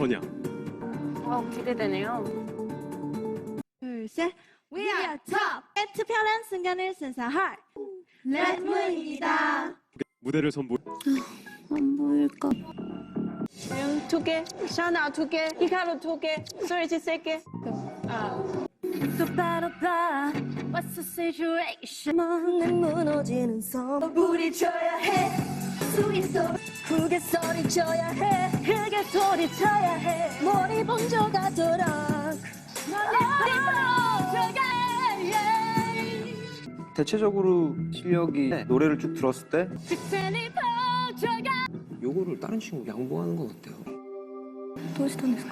전야. 어, 기대되네요. 둘, 셋. We are top! 투표하는 순간을 선사할 레드문입니다. 무대를 선보. 안 보일까? 음, 두 개, 샤나 두 개, 히카루 두 개, 소리지 세 개. 아, 오빠 What's the situation? 내 무너지는 섬 부딪혀야 해. 있어. 크게 소리쳐야 해. 크게 소리쳐야 해. 머리 번져가도록 대체적으로 실력이 네, 노래를 쭉 들었을 때 요거를 다른 친구 양보하는 건 어때요? 또 시도했어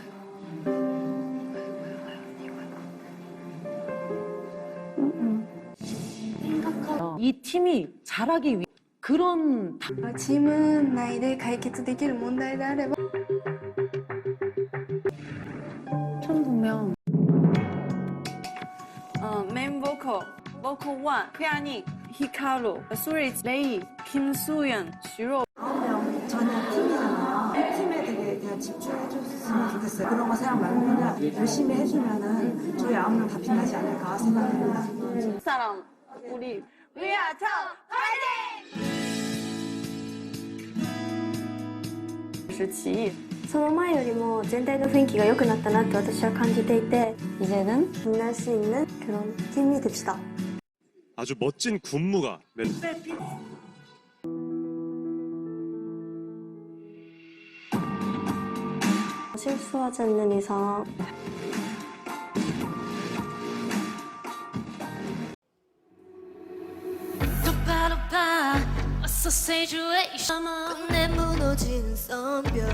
이 팀이 잘하기 위해 그런 아, 짐은 나이를 가르쳐드릴 문제를 알아봐 1,900명 어, 맨 보컬, 보컬 1, 피아닉, 히카루, 수리, 레이, 김수연, 주로 되게 그냥 집중해줬으면 좋겠어요. 그런 거 생각 말고 그냥 열심히 해주면은 저희 아무나 다 빛나지 않을까 생각합니다. 사랑, 우리, 위아차 파이팅! 时期その前よりも全体の雰囲気が良くなったなって私は感じていて 이제는 빛날 수 있는 그런 팀이 됩시다. 아주 멋진 군무가 맨. 실수하지 않는 이상 끝내 무너지는 성벽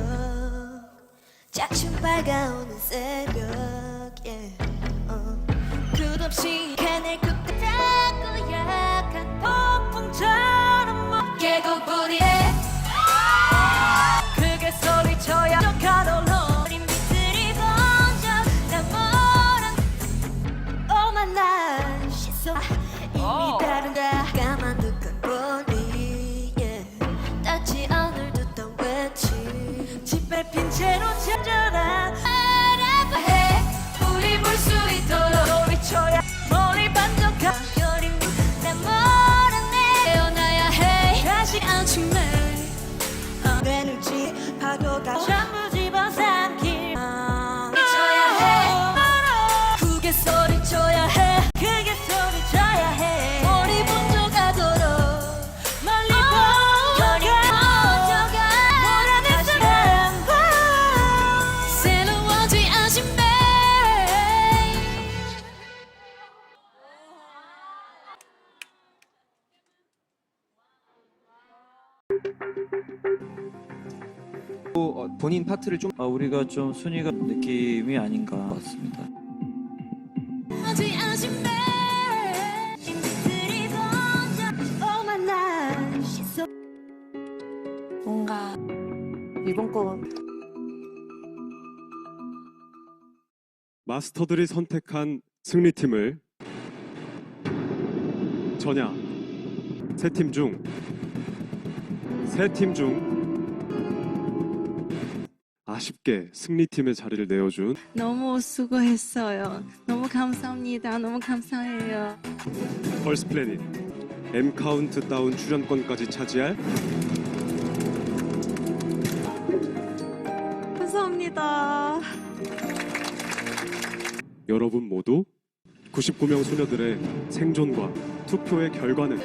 자충 밝아오는 새벽 yeah. 어. 끝없이 찾아라 또 어, 본인 파트를 좀 아, 우리가 좀 순위가 느낌이 아닌가 오만한 시선 뭔가 이번 거. 마스터들이 선택한 승리팀을 전야 세 팀 중 세 팀 중 아쉽게 승리팀의 자리를 내어준 너무 수고했어요. 너무 감사합니다. 너무 감사해요. 펄스 플래닛 M 카운트다운 출연권까지 차지할 감사합니다. 여러분 모두 99명 소녀들의 생존과 투표의 결과는